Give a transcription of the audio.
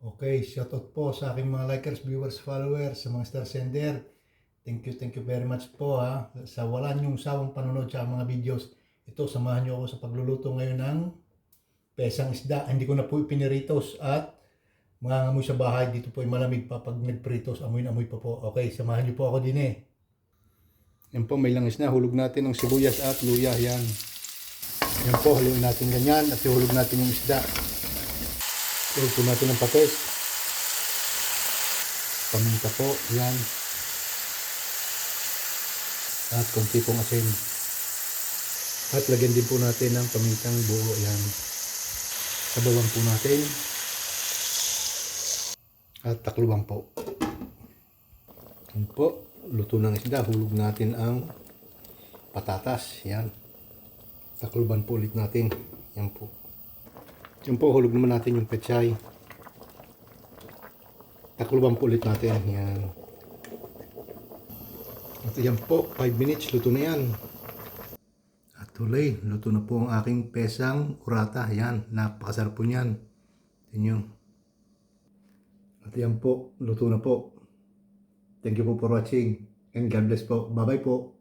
Okay, shoutout po sa aking mga likers, viewers, followers, sa mga star sender. Thank you, thank you very much po ha. Sa wala niyong sawang panonood sa mga videos. Ito, samahan niyo ako sa pagluluto ngayon ng pesang isda. Hindi ko na po ipiniritos at mga amoy sa bahay. Dito po ay malamig pa pag nagpritos. Amoy-amoy pa po. Okay, samahan niyo po ako din eh. Yan po, may langis na. Hulog natin ng sibuyas at luya. Yan. Yan po, haluin natin ganyan at ihulog natin yung isda. Hulog po natin ng patis. Paminta po, yan. At konti pong asin. At lagyan din po natin ng pamintang buo, yan. Sabawan po natin. At takluban po. Yan po, luto ng isda. Hulog natin ang patatas, yan. Takluban po ulit natin. Yan po. Yan po, hulog naman natin yung pechay. Takluban po ulit natin. Yan. At yan po, 5 minutes, luto na yan. At tuloy, luto na po ang aking pesang urata. Yan, napakasarap po niyan. Nyo. At yan po, luto na po. Thank you po for watching. And God bless po. Bye-bye po.